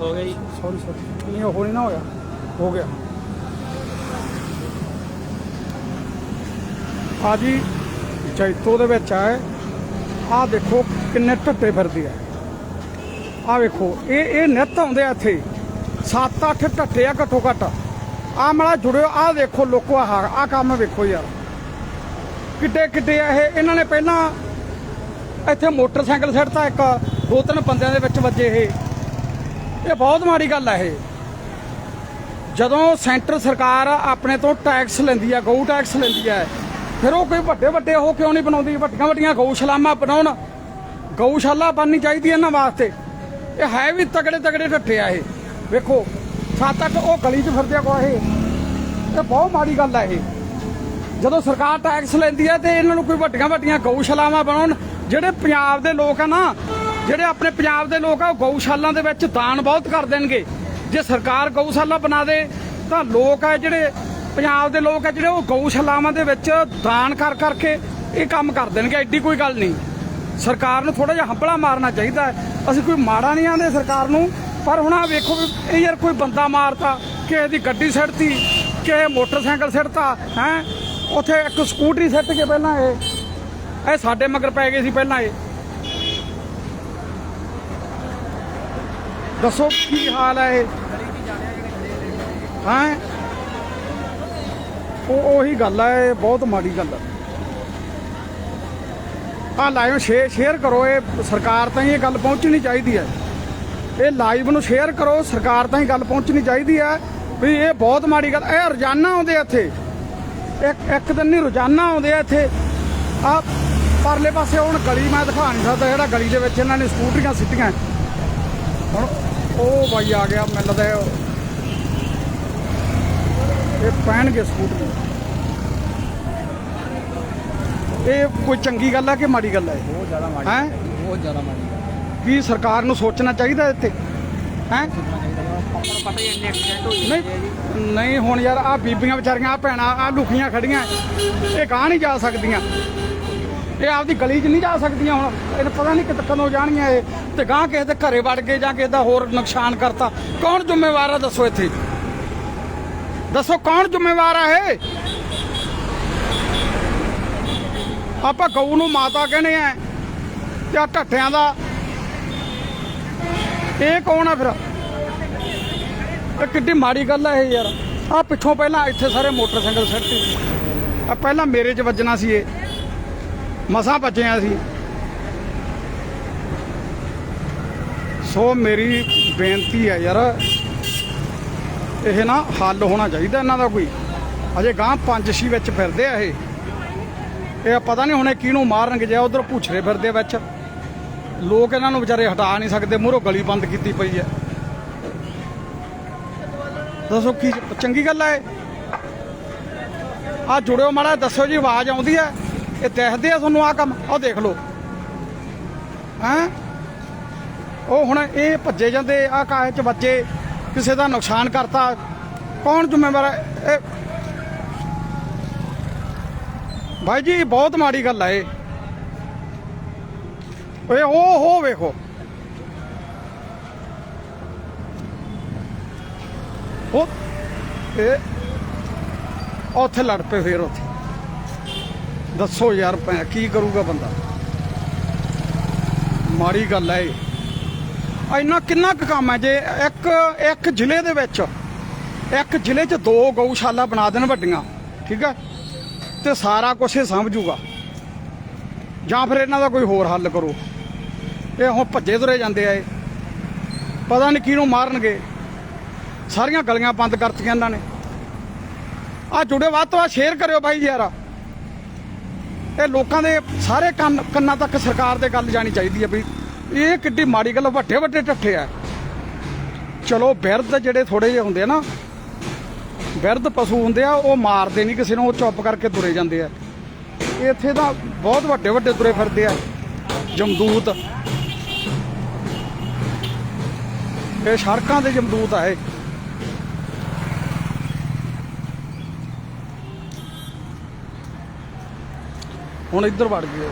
ਹੋ ਗਈ sorry sorry ਨਹੀਂ ਉਹ ਨਹੀਂ ਨਾ ਹੋਇਆ। ਹੋ ਗਿਆ। ਆ ਜੀ ਜੈਤੋ ਦੇ ਵਿੱਚ ਆਏ। ਆ ਦੇਖੋ ਕਿੰਨੇ ਟੱਟੇ ਫਿਰਦੇ ਆ। ਆ ਵੇਖੋ, ਇਹ ਇਹ ਨਿੱਤ ਆਉਂਦੇ ਆ ਇੱਥੇ। 7-8 ਟੱਟੇ ਆ ਘੱਟੋ ਘੱਟ। ਆ ਮਲਾ ਜੁੜਿਓ ਆ ਦੇਖੋ ਲੋਕੋ ਆ ਆ ਕੰਮ ਵੇਖੋ ਯਾਰ। ਕਿੱਡੇ ਕਿੱਡੇ ਆ ਇਹ? ਇਹਨਾਂ ਨੇ ਪਹਿਲਾਂ ਇੱਥੇ ਮੋਟਰਸਾਈਕਲ ਛੱਡਤਾ ਇੱਕ ਦੋ ਤਿੰਨ ਬੰਦਿਆਂ ਦੇ ਵਿੱਚ ਵੱਜੇ ਇਹ। ਇਹ ਬਹੁਤ ਮਾੜੀ ਗੱਲ ਹੈ ਇਹ। ਜਦੋਂ ਸੈਂਟਰ ਸਰਕਾਰ ਆਪਣੇ ਤੋਂ ਟੈਕਸ ਲੈਂਦੀ ਹੈ ਗਊ ਟੈਕਸ ਲੈਂਦੀ ਹੈ ਫਿਰ ਉਹ ਕੋਈ ਵੱਡੇ ਵੱਡੇ ਉਹ ਕਿਉਂ ਨਹੀਂ ਬਣਾਉਂਦੀ? ਵੱਡੀਆਂ ਵੱਡੀਆਂ ਗਊਸ਼ਾਲਾਵਾਂ ਬਣਾਉਣ। ਗਊਸ਼ਾਲਾ ਬਣਨੀ ਚਾਹੀਦੀ ਇਹਨਾਂ ਵਾਸਤੇ। ਇਹ ਹੈ ਵੀ ਤਗੜੇ ਤਗੜੇ ਢੱਠੇ ਆ ਇਹ। ਵੇਖੋ, ਸੱਤ ਅੱਠ ਉਹ ਗਲੀ 'ਚ ਫਿਰਦੇ ਆ ਕੋ ਇਹ ਇਹ ਬਹੁਤ ਮਾੜੀ ਗੱਲ ਹੈ ਇਹ। ਜਦੋਂ ਸਰਕਾਰ ਟੈਕਸ ਲੈਂਦੀ ਹੈ ਤੇ ਇਹਨਾਂ ਨੂੰ ਕੋਈ ਵੱਡੀਆਂ ਵੱਡੀਆਂ ਗਊਸ਼ਾਲਾਵਾਂ ਬਣਾਉਣ, ਜਿਹੜੇ ਪੰਜਾਬ ਦੇ ਲੋਕ ਆ ਨਾ ਜਿਹੜੇ ਆਪਣੇ ਪੰਜਾਬ ਦੇ ਲੋਕ ਆ, ਉਹ ਗਊਸ਼ਾਲਾ ਦੇ ਵਿੱਚ ਦਾਨ ਬਹੁਤ ਕਰ ਦੇਣਗੇ। ਜੇ ਸਰਕਾਰ ਗਊਸ਼ਾਲਾ ਬਣਾ ਦੇ, ਤਾਂ ਲੋਕ ਆ ਜਿਹੜੇ ਪੰਜਾਬ ਦੇ ਲੋਕ ਆ ਜਿਹੜੇ ਉਹ ਗਊਸ਼ਾਲਾਵਾਂ ਦੇ ਵਿੱਚ ਦਾਨ ਕਰ ਕਰਕੇ ਇਹ ਕੰਮ ਕਰ ਦੇਣਗੇ। ਐਡੀ ਕੋਈ ਗੱਲ ਨਹੀਂ। ਸਰਕਾਰ ਨੂੰ ਥੋੜਾ ਜਿਹਾ ਹੰਪਲਾ ਮਾਰਨਾ ਚਾਹੀਦਾ ਅਸੀਂ ਕੋਈ ਮਾੜਾ ਨਹੀਂ ਆਂਦੇ ਸਰਕਾਰ ਨੂੰ, ਪਰ ਹੁਣ ਆ ਵੇਖੋ ਇਹ ਯਾਰ ਕੋਈ ਬੰਦਾ ਮਾਰਤਾ, ਕਿਸੇ ਦੀ ਗੱਡੀ ਸਿੱਟਤੀ, ਕਿਸੇ ਮੋਟਰਸਾਈਕਲ ਸਿੱਟਤਾ, ਹੈ? ਉੱਥੇ ਇੱਕ ਸਕੂਟਰੀ ਸਿੱਟ ਕੇ ਪਹਿਲਾਂ ਇਹ ਇਹ ਸਾਡੇ ਮਗਰ ਪੈ ਗਏ ਸੀ ਪਹਿਲਾਂ ਇਹ। ਦੱਸੋ ਕੀ ਹਾਲ ਹੈ ਇਹ? ਹੈ? ਉਹ ਉਹੀ ਗੱਲ ਹੈ, ਇਹ ਬਹੁਤ ਮਾੜੀ ਗੱਲ ਹੈ। ਆ ਲਾਈਵ ਸ਼ੇਅਰ ਕਰੋ, ਇਹ ਸਰਕਾਰ ਤਾਈਂ ਇਹ ਗੱਲ ਪਹੁੰਚਣੀ ਚਾਹੀਦੀ ਹੈ। ਇਹ ਲਾਈਵ ਨੂੰ ਸ਼ੇਅਰ ਕਰੋ, ਸਰਕਾਰ ਤਾਈਂ ਗੱਲ ਪਹੁੰਚਣੀ ਚਾਹੀਦੀ ਹੈ ਵੀ ਇਹ ਬਹੁਤ ਮਾੜੀ ਗੱਲ, ਇਹ ਰੋਜ਼ਾਨਾ ਆਉਂਦੇ ਇੱਥੇ। ਇੱਕ ਇੱਕ ਦਿਨ ਨਹੀਂ, ਰੋਜ਼ਾਨਾ ਆਉਂਦੇ ਆ ਇੱਥੇ। ਆ ਪਰਲੇ ਪਾਸੇ ਹੁਣ ਗਲੀ, ਮੈਂ ਦਿਖਾ ਨਹੀਂ ਸਕਦਾ ਜਿਹੜਾ ਗਲੀ ਦੇ ਵਿੱਚ ਇਹਨਾਂ ਨੇ ਸਕੂਟਰੀਆਂ ਸਿੱਟੀਆਂ। ਹੁਣ ਉਹ ਬਾਈ ਆ ਗਿਆ ਮੈਨੂੰ ਲੱਗਦਾ ਇਹ- ਪੈਣਗੇ ਸਕੂਟਰੀ ਇਹ ਕੋਈ ਚੰਗੀ ਗੱਲ ਹੈ ਕਿ ਮਾੜੀ ਗੱਲ ਹੈ ਬਹੁਤ ਜ਼ਿਆਦਾ ਮਾੜੀ ਹੈ? ਬਹੁਤ ਜ਼ਿਆਦਾ ਮਾੜੀ ਕੀ ਸਰਕਾਰ ਨੂੰ ਸੋਚਣਾ ਚਾਹੀਦਾ ਇੱਥੇ ਹੈ? ਆਪਾਂ ਨੂੰ ਪਤਾ ਹੀ ਇੰਨੇ ਐਕਸੀਡੈਂਟ ਹੋਈ ਨਹੀਂ ਨਹੀਂ ਹੁਣ ਯਾਰ ਆ ਬੀਬੀਆਂ ਵਿਚਾਰੀਆਂ ਆ ਭੈਣਾਂ ਆ ਲੁਕੀਆਂ ਖੜੀਆਂ। ਇਹ ਗਾਂ ਨਹੀਂ ਜਾ ਸਕਦੀਆਂ। ਇਹ ਆਪਦੀ ਗਲੀ 'ਚ ਨਹੀਂ ਜਾ ਸਕਦੀਆਂ ਹੁਣ। ਇਹਨੂੰ ਪਤਾ ਨਹੀਂ ਕਿਤੇ ਕਦੋਂ ਜਾਣਗੀਆਂ ਇਹ। ਤੇ ਗਾਂ ਕਿਸੇ ਦੇ ਘਰੇ ਵੜ ਗਏ ਜਾਂ ਕਿਸੇ ਦਾ ਹੋਰ ਨੁਕਸਾਨ ਕਰਤਾ। ਕੌਣ ਜ਼ਿੰਮੇਵਾਰ ਆ ਦੱਸੋ ਇੱਥੇ? ਦੱਸੋ ਕੌਣ ਜ਼ਿੰਮੇਵਾਰ ਆ ਇਹ? ਆਪਾਂ ਗਊ ਨੂੰ ਮਾਤਾ ਕਹਿੰਦੇ ਆ ਤੇ ਆ ਢੱਠਿਆਂ ਦਾ। ਇਹ ਕੌਣ ਆ ਫਿਰ? ਇਹ ਕਿੱਡੀ ਮਾੜੀ ਗੱਲ ਹੈ ਇਹ ਯਾਰ। ਆ ਪਿੱਛੋਂ ਪਹਿਲਾਂ ਇੱਥੇ ਸਾਰੇ ਮੋਟਰਸਾਈਕਲ ਸੱਟੇ। ਆ ਪਹਿਲਾਂ ਮੇਰੇ 'ਚ ਵੱਜਣਾ ਸੀ ਇਹ। ਮਸਾਂ ਬਚਿਆ ਸੀ। ਸੋ ਮੇਰੀ ਬੇਨਤੀ ਹੈ ਯਾਰ, ਇਹ ਨਾ ਹੱਲ ਹੋਣਾ ਚਾਹੀਦਾ ਇਹਨਾਂ ਦਾ ਕੋਈ। ਅਜੇ ਗਾਂ ਪੰਜ ਛੀ ਵਿੱਚ ਫਿਰਦੇ ਆ ਇਹ। ਇਹ ਪਤਾ ਨਹੀਂ ਹੁਣੇ ਕਿਹਨੂੰ ਮਾਰਨਗੇ, ਜੇ ਉਧਰ ਪੁੱਛਰੇ ਫਿਰਦੇ ਵਿੱਚ। ਲੋਕ ਇਹਨਾਂ ਨੂੰ ਵਿਚਾਰੇ ਹਟਾ ਨਹੀਂ ਸਕਦੇ, ਮੂਹਰੋਂ ਗਲੀ ਬੰਦ ਕੀਤੀ ਪਈ ਹੈ। ਦੱਸੋ ਕੀ, ਚੰਗੀ ਗੱਲ ਹੈ ਆ ਜੁੜਿਓ ਮਾੜਾ ਦੱਸੋ ਜੀ, ਆਵਾਜ਼ ਆਉਂਦੀ ਹੈ? ਇਹ ਦੇਖਦੇ ਆ ਤੁਹਾਨੂੰ ਆ ਕੰਮ, ਆਹ ਦੇਖ ਲਓ। ਹੈਂ? ਉਹ ਹੁਣ ਇਹ ਭੱਜੇ ਜਾਂਦੇ ਆ ਕਾਹੇ ਚ ਬੱਚੇ ਕਿਸੇ ਦਾ ਨੁਕਸਾਨ ਕਰਤਾ। ਕੌਣ ਜ਼ਿੰਮੇਵਾਰ ਹੈ? ਭਾਈ ਜੀ ਬਹੁਤ ਮਾੜੀ ਗੱਲ ਹੈ ਇਹ। ਓਏ ਉਹ ਹੋ, ਵੇਖੋ। ਉਹ ਇਹ ਉੱਥੇ ਲੜ ਪਏ ਫੇਰ ਉੱਥੇ। ਦੱਸੋ ਯਾਰ ਭੈ ਕੀ ਕਰੂਗਾ ਬੰਦਾ? ਮਾੜੀ ਗੱਲ ਹੈ ਇਹ। ਇੰਨਾ ਕਿੰਨਾ ਕੁ ਕੰਮ ਹੈ ਜੇ ਇੱਕ ਇੱਕ ਜ਼ਿਲ੍ਹੇ ਦੇ ਵਿੱਚ, ਇੱਕ ਜ਼ਿਲ੍ਹੇ 'ਚ ਦੋ ਗਊਸ਼ਾਲਾ ਬਣਾ ਦੇਣ ਵੱਡੀਆਂ, ਠੀਕ ਹੈ? ਤੇ ਸਾਰਾ ਕੁਝ ਇਹ ਸਮਝੂਗਾ ਜਾਂ ਫਿਰ ਇਹਨਾਂ ਦਾ ਕੋਈ ਹੋਰ ਹੱਲ ਕਰੋ। ਇਹ ਹੁਣ ਭੱਜੇ ਤੁਰੇ ਜਾਂਦੇ ਆ ਇਹ। ਪਤਾ ਨਹੀਂ ਕਿਹਨੂੰ ਮਾਰਨਗੇ। ਸਾਰੀਆਂ ਗਲੀਆਂ ਬੰਦ ਕਰਤੀਆਂ ਇਹਨਾਂ ਨੇ। ਆ ਜੁੜੇ ਵੱਧ ਤੋਂ ਵੱਧ ਸ਼ੇਅਰ ਕਰਿਓ ਬਾਈ ਜੀ ਇਹ ਲੋਕਾਂ ਦੇ ਸਾਰੇ ਕੰਨ ਕੰਨਾਂ ਤੱਕ ਸਰਕਾਰ ਦੇ ਗੱਲ ਜਾਣੀ ਚਾਹੀਦੀ ਹੈ ਵੀ ਇਹ ਕਿੱਡੀ ਮਾੜੀ ਗੱਲ ਵੱਡੇ ਵੱਡੇ ਟੱਠੇ ਆ। ਚਲੋ ਬਿਰਧ ਜਿਹੜੇ ਥੋੜੇ ਜਿਹੇ ਹੁੰਦੇ ਆ ਨਾ, ਬਿਰਧ ਪਸ਼ੂ ਹੁੰਦੇ ਆ, ਉਹ ਮਾਰਦੇ ਨਹੀਂ ਕਿਸੇ ਨੂੰ, ਉਹ ਚੁੱਪ ਕਰਕੇ ਤੁਰੇ ਜਾਂਦੇ ਆ। ਇੱਥੇ ਤਾਂ ਬਹੁਤ ਵੱਡੇ ਵੱਡੇ ਤੁਰੇ ਫਿਰਦੇ ਆ, ਜਮਦੂਤ। ਇਹ ਸੜਕਾਂ ਦੇ ਜਮਦੂਤ ਆ ਇਹ। ਹੁਣ ਇੱਧਰ ਵੜ ਗਈ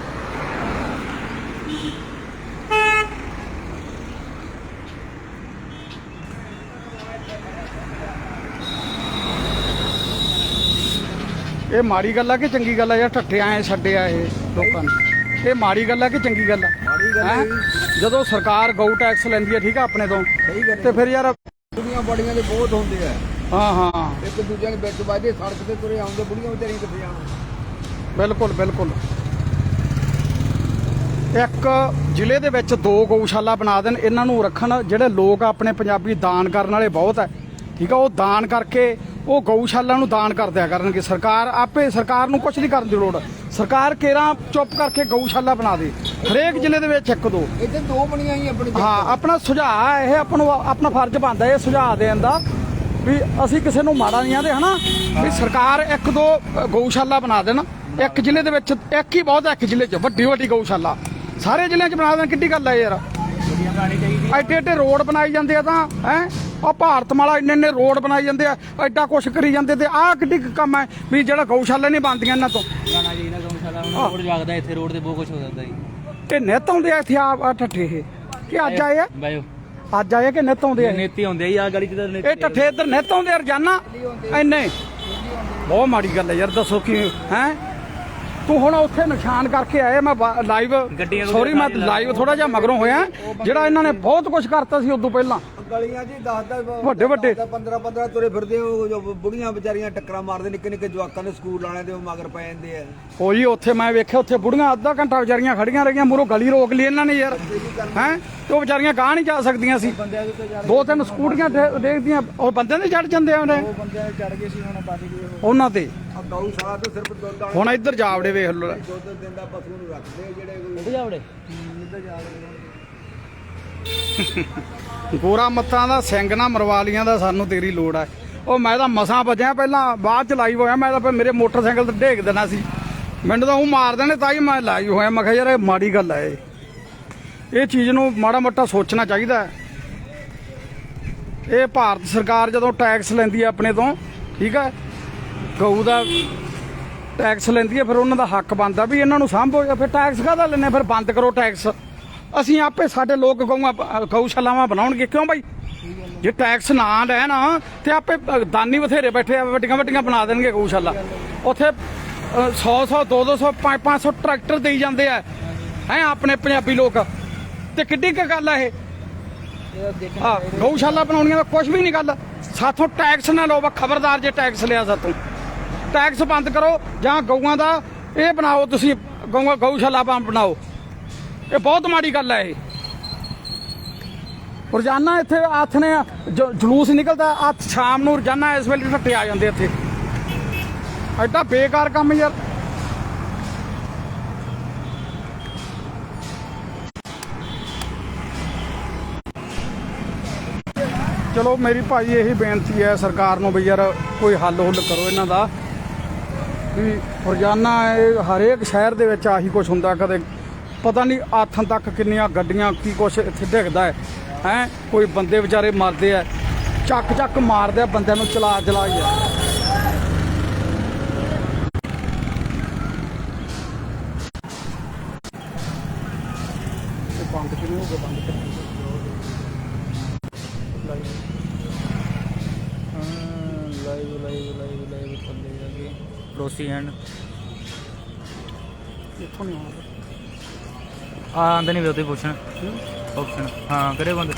ਇਹ ਮਾੜੀ ਗੱਲ ਆ ਕਿ ਚੰਗੀ ਗੱਲ ਆ ਯਾਰ ਠੱਠੇ ਆਏ ਛੱਡੇ ਆਏ ਲੋਕਾਂ ਨੇ। ਇਹ ਮਾੜੀ ਗੱਲ ਆ ਕਿ ਚੰਗੀ ਗੱਲ ਆ? ਮਾੜੀ ਗੱਲ ਹੈ? ਜਦੋਂ ਸਰਕਾਰ ਗਊ ਟੈਕਸ ਲੈਂਦੀ ਹੈ ਠੀਕ ਹੈ ਆਪਣੇ ਤੋਂ ਸਹੀ ਗੱਲ ਤੇ ਫਿਰ ਯਾਰ ਦੁਨੀਆਂ ਬੜੀਆਂ ਦੇ ਬਹੁਤ ਹੁੰਦੇ ਆ। ਹਾਂ ਹਾਂ। ਇੱਕ ਦੂਜੇ ਦੇ ਵਿੱਚ ਵੱਜਦੇ ਸੜਕ ਤੇ ਤੁਰੇ ਆਉਂਦੇ ਬੁੜੀਆਂ ਵਿਚਾਰੀਆਂ ਕਿੱਥੇ ਜਾਣ? ਬਿਲਕੁਲ ਬਿਲਕੁਲ। ਇੱਕ ਜ਼ਿਲ੍ਹੇ ਦੇ ਵਿੱਚ ਦੋ ਗਊਸ਼ਾਲਾ ਬਣਾ ਦੇਣ ਇਹਨਾਂ ਨੂੰ ਰੱਖਣ ਜਿਹੜੇ ਲੋਕ ਆਪਣੇ ਪੰਜਾਬੀ ਦਾਨ ਕਰਨ ਵਾਲੇ ਬਹੁਤ ਹੈ ਠੀਕ ਆ ਉਹ ਦਾਨ ਕਰਕੇ ਉਹ ਗਊਸ਼ਾਲਾ ਨੂੰ ਦਾਨ ਕਰ ਦਿਆ ਕਰਨਗੇ। ਸਰਕਾਰ ਆਪੇ ਸਰਕਾਰ ਨੂੰ ਕੁਝ ਨਹੀਂ ਕਰਨ ਦੀ ਲੋੜ। ਸਰਕਾਰ ਕੇਰਾਂ ਚੁੱਪ ਕਰਕੇ ਗਊਸ਼ਾਲਾ ਬਣਾ ਦੇ। ਹਰੇਕ ਜ਼ਿਲ੍ਹੇ ਦੇ ਵਿੱਚ ਇੱਕ ਦੋ। ਇੱਥੇ ਦੋ ਬਣੀਆਂ ਹੀ ਆਪਣੀ ਹਾਂ ਆਪਣਾ ਸੁਝਾਅ ਇਹ ਆਪਾਂ ਨੂੰ ਆਪਣਾ ਫਰਜ਼ ਬਣਦਾ ਇਹ ਸੁਝਾਅ ਦੇਣ ਦਾ ਵੀ ਅਸੀਂ ਕਿਸੇ ਨੂੰ ਮਾੜਾ ਨਹੀਂ ਆਂਦੇ ਹਨਾ? ਵੀ ਸਰਕਾਰ ਇੱਕ ਦੋ ਗਊਸ਼ਾਲਾ ਬਣਾ ਦੇਣ। ਇੱਕ ਜ਼ਿਲ੍ਹੇ ਦੇ ਵਿੱਚ ਇੱਕ ਹੀ ਬਹੁਤ ਹੈ ਇੱਕ ਜ਼ਿਲ੍ਹੇ 'ਚ ਵੱਡੀ ਵੱਡੀ ਗਊਸ਼ਾਲਾ। ਸਾਰੇ ਜ਼ਿਲ੍ਹਿਆਂ 'ਚ ਬਣਾ ਦੇਣ ਕਿੱਡੀ ਗੱਲ ਹੈ ਯਾਰ। ਐਡੇ ਐਡੇ ਰੋਡ ਬਣਾਈ ਜਾਂਦੇ ਆ ਤਾਂ ਹੈ? ਆ ਭਾਰਤ ਮਾਲਾ ਇੰਨੇ ਇੰਨੇ ਰੋਡ ਬਣਾਈ ਜਾਂਦੇ ਆ ਐਡਾ ਕੁਛ ਕਰੀ ਜਾਂਦੇ ਤੇ ਆਹ ਕਿੱਡੀ ਕੰਮ ਹੈ ਵੀ ਜਿਹੜਾ ਗਊਸ਼ਾਲਾ ਨਹੀਂ ਬਣਦੀਆਂ ਇਹਨਾਂ ਤੋਂ। ਗਾਣਾ ਚਾਹੀਦਾ ਗਊਸ਼ਾਲਾ ਹੁਣ ਆਹ। ਰੋਡ ਜਾਗਦਾ ਇੱਥੇ ਰੋਡ ਤੇ ਬਹੁਤ ਕੁਝ ਹੋ ਜਾਂਦਾ ਜੀ। ਤੇ ਨਿੱਤ ਆਉਂਦੇ ਆ ਇੱਥੇ ਆ ਠੱਠੇ ਇਹ। ਕਿ ਅੱਜ ਆਏ ਆ? ਬਾਇਓ ਅੱਜ ਆਏ ਕਿ ਨਿੱਤ ਆਉਂਦੇ ਆ? ਨੇਤੀ ਹੁੰਦੇ ਆ ਜੀ ਆ ਗਲੀ ਚ ਤਾਂ ਨੇਤੀ ਇਹ ਠੱਠੇ ਇੱਧਰ ਨਿੱਤ ਆਉਂਦੇ ਆ ਰੋਜ਼ਾਨਾ? ਇੰਨੇ। ਬਹੁਤ ਮਾੜੀ ਗੱਲ ਹੈ ਯਾਰ ਦੱਸੋ ਕੀ ਹੈ? ਤੂੰ ਹੁਣ ਉੱਥੇ ਨਿਸ਼ਾਨ ਕਰਕੇ ਆਏ ਮੈਂ ਲਾਈਵ ਸੌਰੀ ਮੈਂ ਲਾਈਵ ਥੋੜਾ ਜਿਹਾ ਮਗਰੋਂ ਹੋਇਆ ਜਿਹੜਾ ਇਹਨਾਂ ਨੇ ਬਹੁਤ ਕੁਝ ਕਰਤਾ ਸੀ ਉਦੋਂ ਪਹਿਲਾਂ। ਗਲੀਆਂ ਜੀ 10 10 ਵੱਡੇ ਵੱਡੇ। 15 15 ਤੁਰੇ ਫਿਰਦੇ ਉਹ ਜੋ ਬੁੜੀਆਂ ਵਿਚਾਰੀਆਂ ਟੱਕਰਾਂ ਮਾਰਦੇ ਨਿੱਕੇ ਨਿੱਕੇ ਜਵਾਕਾਂ ਦੇ ਸਕੂਲ ਵਾਲਿਆਂ ਦੇ ਉਹ ਮਗਰ ਪੈ ਜਾਂਦੇ ਆ। ਹੋਈ ਉੱਥੇ ਮੈਂ ਵੇਖਿਆ ਉੱਥੇ ਬੁੜੀਆਂ ਅੱਧਾ ਘੰਟਾ ਵਿਚਾਰੀਆਂ ਖੜੀਆਂ ਰਹੀਆਂ ਮੂਰੋਂ ਗਲੀ ਰੋਕ ਲਈ ਇਹਨਾਂ ਨੇ ਯਾਰ। ਹੈ? ਉਹ ਵਿਚਾਰੀਆਂ ਗਾਹ ਨਹੀਂ ਜਾ ਸਕਦੀਆਂ ਸੀ। ਬੰਦਿਆਂ ਦੇ ਦੋ ਤਿੰਨ ਸਕੂਟੀਆਂ ਦੇ- ਦੇਖਦੀਆਂ ਉਹ ਬੰਦੇ ਨੇ ਚੜ ਜਾਂਦੇ ਆ ਉਹਨੇ। ਉਹ ਬੰਦਿਆਂ ਦੇ ਚੜ ਗਏ ਸੀ ਹੁਣ ਬਚ ਗਏ ਉਹ। ਉਹਨਾਂ ਤੇ ਆ ਗਊਸ਼ਾਲਾ ਤੋਂ ਸਿਰਫ ਦੁੱਧ ਹੁਣ ਇੱਧਰ ਜਾਵੜੇ ਵੇਖ ਲੋ ਦੁੱਧ ਦਿੰਦਾ ਪਸ਼ੂ ਨੂੰ ਰੱਖਦੇ ਜਿਹੜੇ ਜਾਵੜੇ ਇੱਧਰ ਜਾ ਰਹੇ ਗੋਰਾ ਮੱਤਾਂ ਦਾ, ਸਿੰਘ ਨਾ ਮਰਵਾਲੀਆਂ ਦਾ ਸਾਨੂੰ ਤੇਰੀ ਲੋੜ ਹੈ ਉਹ ਮੈਂ ਤਾਂ ਮਸਾਂ ਬਚਿਆ ਪਹਿਲਾਂ, ਬਾਅਦ ਚ ਲਾਈਵ ਹੋਇਆ, ਮੈਂ ਤਾਂ ਫਿਰ ਮੇਰੇ ਮੋਟਰਸਾਈਕਲ ਤੇ ਢੇਕ ਦੇਣਾ ਸੀ। ਮੈਨੂੰ ਤਾਂ ਉਹ ਮਾਰ ਦੇਣੇ, ਤਾਂ ਹੀ ਮੈਂ ਲਾਈਵ ਹੋਇਆ, ਮੈਂ ਕਿਹਾ ਯਾਰ ਇਹ ਮਾੜੀ ਗੱਲ ਹੈ ਇਹ। ਇਹ ਚੀਜ਼ ਨੂੰ ਮਾੜਾ ਮੋਟਾ ਸੋਚਣਾ ਚਾਹੀਦਾ ਇਹ ਭਾਰਤ ਸਰਕਾਰ ਜਦੋਂ ਟੈਕਸ ਲੈਂਦੀ ਹੈ ਆਪਣੇ ਤੋਂ, ਠੀਕ ਹੈ, ਗਊ ਦਾ ਟੈਕਸ ਲੈਂਦੀ ਹੈ, ਫਿਰ ਉਹਨਾਂ ਦਾ ਹੱਕ ਬਣਦਾ ਵੀ ਇਹਨਾਂ ਨੂੰ ਸਾਂਭੋ, ਜਾਂ ਫਿਰ ਟੈਕਸ ਕਾਹਦਾ ਲੈਣੇ ਫਿਰ ਬੰਦ ਕਰੋ ਟੈਕਸ। ਅਸੀਂ ਆਪੇ ਸਾਡੇ ਲੋਕ ਗਊਆਂ, ਗਊਸ਼ਾਲਾਵਾਂ ਬਣਾਉਣਗੇ। ਕਿਉਂ ਬਾਈ? ਜੇ ਟੈਕਸ ਨਾ ਲੈਣ, ਤੇ ਆਪੇ ਦਾਨੀ ਬਥੇਰੇ ਬੈਠੇ ਆ, ਵੱਡੀਆਂ ਵੱਡੀਆਂ ਬਣਾ ਦੇਣਗੇ ਗਊਸ਼ਾਲਾ। ਉੱਥੇ 100 100 200 500 500 ਟਰੈਕਟਰ ਦੇਈ ਜਾਂਦੇ ਆ। ਹੈ, ਆਪਣੇ ਪੰਜਾਬੀ ਲੋਕ। ਤੇ ਕਿੱਡੀ ਕੁ ਗੱਲ ਆ ਇਹ? ਆ, ਗਊਸ਼ਾਲਾ ਬਣਾਉਣੀਆਂ ਦਾ ਕੁਝ ਵੀ ਨਹੀਂ ਗੱਲ। ਸਾਥੋਂ ਟੈਕਸ ਨਾ ਲਓ ਬਾ ਖਬਰਦਾਰ ਜੇ ਟੈਕਸ ਲਿਆ ਸਾਥੋਂ। ਟੈਕਸ ਬੰਦ ਕਰੋ, ਜਾਂ ਗਊਆਂ ਦਾ ਇਹ ਬਣਾਓ, ਤੁਸੀਂ ਗਊਆਂ, ਗਊਸ਼ਾਲਾ ਬੰਦ ਬਣਾਓ। ਇਹ ਬਹੁਤ ਮਾੜੀ ਗੱਲ ਹੈ ਇਹ। ਰੋਜ਼ਾਨਾ ਇੱਥੇ ਹੱਥ ਨੇ, ਜ- ਜਲੂਸ ਨਿਕਲਦਾ ਹੱਥ ਸ਼ਾਮ ਨੂੰ ਰੋਜ਼ਾਨਾ ਇਸ ਵੇਲੇ ਠੱਟੇ ਆ ਜਾਂਦੇ ਇੱਥੇ। ਐਡਾ ਬੇਕਾਰ ਕੰਮ ਯਾਰ। ਚਲੋ ਮੇਰੀ ਭਾਈ ਇਹੀ ਬੇਨਤੀ ਹੈ ਸਰਕਾਰ ਨੂੰ ਵੀ ਯਾਰ ਕੋਈ ਹੱਲ ਹੁੱਲ ਕਰੋ ਇਹਨਾਂ ਦਾ। ਵੀ ਰੋਜ਼ਾਨਾ ਇਹ ਹਰੇਕ ਸ਼ਹਿਰ ਦੇ ਵਿੱਚ ਆਹੀ ਕੁਝ ਹੁੰਦਾ, ਕਦੇ ਪਤਾ ਨਹੀਂ ਆਥਣ ਤੱਕ ਕਿੰਨੀਆਂ ਗੱਡੀਆਂ ਕੀ ਕੁਛ ਇੱਥੇ ਡਿੱਗਦਾ ਹੈ। ਹੈ ਕੋਈ ਬੰਦੇ ਵਿਚਾਰੇ ਮਰਦੇ ਆ। ਚੱਕ ਚੱਕ ਮਾਰਦੇ ਆ ਬੰਦਿਆਂ ਨੂੰ ਚਲਾ ਚਲਾ ਹੀ ਆ ਬੰਦ ਕਿਉਂ ਹੋ ਗਿਆ? ਬੰਦ ਕਿਉਂ ਲਾਈਵ ਲਾਈਵ ਲਾਈਵ ਲਾਈਵ ਥੱਲੇ ਜਾ ਕੇ ਪੜੋਸੀ ਐਂਡ। ਇੱਥੋਂ ਨਹੀਂ ਆਉਂਦਾ। ਆ ਆਂਦੇ ਨਹੀਂ ਵੇ ਉਹਦੇ ਪੁੱਛਣ। ਆਪਸ਼ਨ ਹਾਂ ਕਰੇ ਬੰਦ?